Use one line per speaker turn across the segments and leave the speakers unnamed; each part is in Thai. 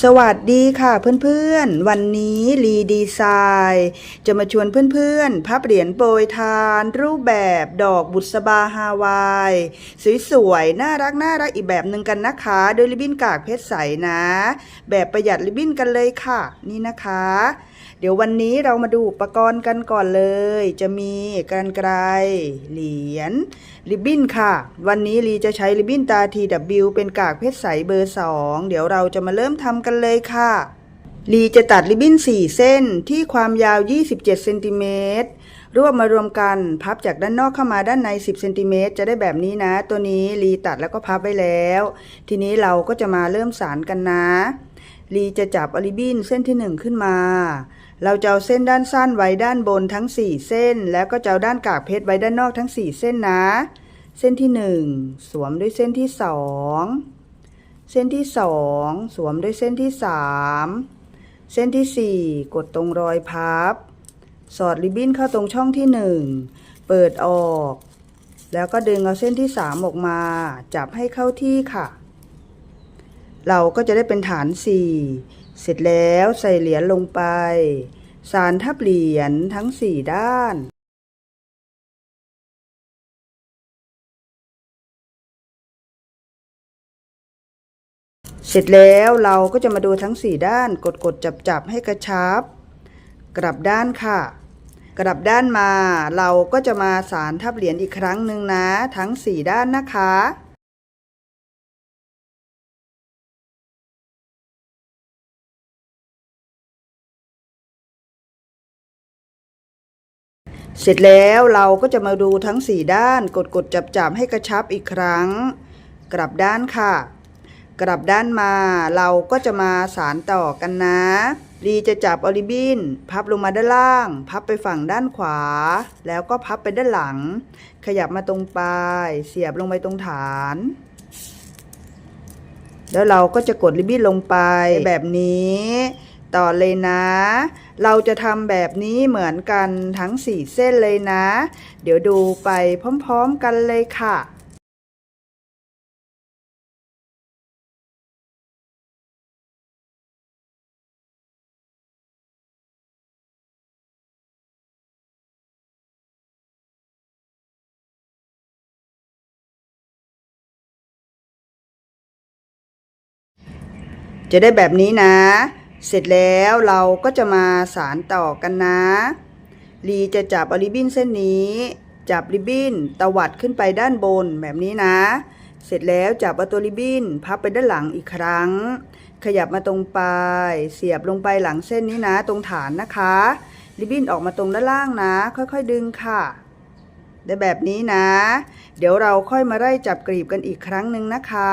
สวัสดีค่ะเพื่อนๆ วันนี้ลีดีไซน์จะมาชวนเพื่อนๆ พับเหรียญโปรยทาน รูปแบบดอกบุษบาฮาวาย สวยๆ น่ารักน่ารักอีกแบบหนึ่งกันนะคะ โดยริบบิ้นกากเพชรใสนะ แบบประหยัดริบบิ้นกันเลยค่ะ นี่นะคะ เดี๋ยววันนี้เรามาดูอุปกรณ์กันก่อนเลย จะมีกรรไกรเหรียญริบบิ้นค่ะ วันนี้ลีจะใช้ริบบิ้นตา TW เป็นกากเพชรใสเบอร์ 2 เดี๋ยวเราจะมาเริ่มทำกันเลยค่ะลีจะตัดริบบิ้น 4 เส้นที่ความยาว 27 เซนติเมตรรวบมารวมกันพับจากด้านนอกเข้ามาด้านใน 10เซนติเมตรจะได้แบบนี้นะ ตัวนี้ลีตัดแล้วก็พับไว้แล้ว ทีนี้เราก็จะมาเริ่มสารกันนะลีจะจับอริบบินเส้นที่ 1 ขึ้นมา เราจะเอาเส้นด้านสั้นไว้ด้านบนทั้ง 4 เส้น แล้วก็จะเอาด้านกากเพชรไว้ด้านนอกทั้ง 4 เส้นนะ เส้นที่ 1 สวมด้วยเส้นที่ 2 เส้นที่2สวมด้วยเส้นที่3เส้นที่4กดตรงรอยพับ สอดริบบิ้นเข้าตรงช่องที่1เปิดออก แล้วก็ดึงเอาเส้นที่3ออกมา จับให้เข้าที่ค่ะ เราก็จะได้เป็นฐาน4เสร็จแล้วใส่เหรียญลงไป สารทับเหรียญทั้ง4ด้าน เสร็จแล้วเราก็จะมาดูทั้ง 4 ด้านกดกดจับจับให้กระชับ กลับด้านค่ะ กลับด้านมาเราก็จะมาสารทับเหรียญอีกครั้งหนึ่งนะ ทั้ง 4 ด้านนะคะเสร็จแล้วเราก็จะมาดูทั้ง 4 ด้าน กดกดจับจับให้กระชับอีกครั้ง กลับด้านค่ะ กลับด้านมาเราก็จะมาสารต่อกันนะลีจะจับออริบินพับลงมาด้านล่าง พับไปฝั่งด้านขวา แล้วก็พับไปด้านหลัง ขยับมาตรงปลาย เสียบลงไปตรงฐาน แล้วเราก็จะกดริบบิ้นลงไปแบบนี้ ต่อเลยนะ เราจะทำแบบนี้เหมือนกันทั้ง 4 เส้นเลยนะ เดี๋ยวดูไปพร้อม ๆ กันเลยค่ะ จะได้แบบนี้นะ เสร็จแล้วเราก็จะมาสารต่อกันนะ ลีจะจับอริบบิ้นเส้นนี้ จับริบบิ้นตวัดขึ้นไปด้านบนแบบนี้นะ เสร็จแล้วจับเอาตัวริบบิ้นพับไปด้านหลังอีกครั้ง ขยับมาตรงปลายเสียบลงไปหลังเส้นนี้นะ ตรงฐานนะคะ ริบบิ้นออกมาตรงด้านล่างนะ ค่อยๆดึงค่ะได้แบบนี้นะ เดี๋ยวเราค่อยมาไล่จับกรีบกันอีกครั้งหนึ่งนะคะ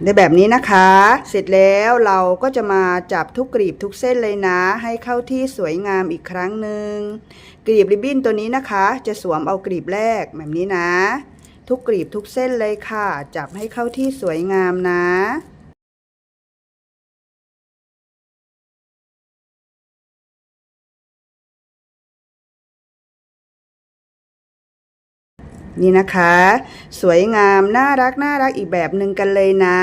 ในแบบนี้นะคะ เสร็จแล้วเราก็จะมาจับทุกกรีบทุกเส้นเลยนะ ให้เข้าที่สวยงามอีกครั้งหนึ่งกรีบริบบิ้นตัวนี้นะคะ จะสวมเอากรีบแรกแบบนี้นะ ทุกกรีบทุกเส้นเลยค่ะ จับให้เข้าที่สวยงามนะ นี่นะคะ สวยงามน่ารักน่ารักอีกแบบหนึ่งกันเลยนะ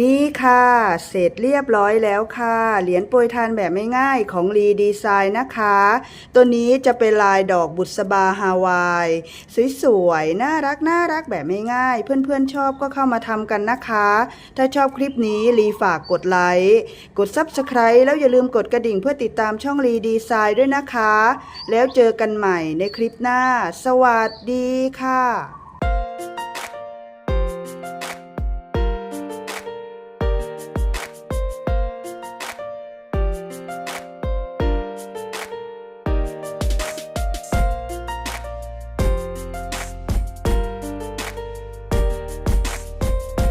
นี่ค่ะ เสร็จเรียบร้อยแล้วค่ะ เหรียญโปรยทานแบบไม่ง่ายของรีดีไซน์นะคะ ตัวนี้จะเป็นลายดอกบุษบาฮาวายสวยๆน่ารักน่ารักแบบไม่ง่ายเพื่อนๆชอบก็เข้ามาทำกันนะคะ ถ้าชอบคลิปนี้รีฝากกดไลค์กด Subscribe แล้วอย่าลืมกดกระดิ่งเพื่อติดตามช่องรีดีไซน์ด้วยนะคะ แล้วเจอกันใหม่ในคลิปหน้า สวัสดีค่ะค่ะ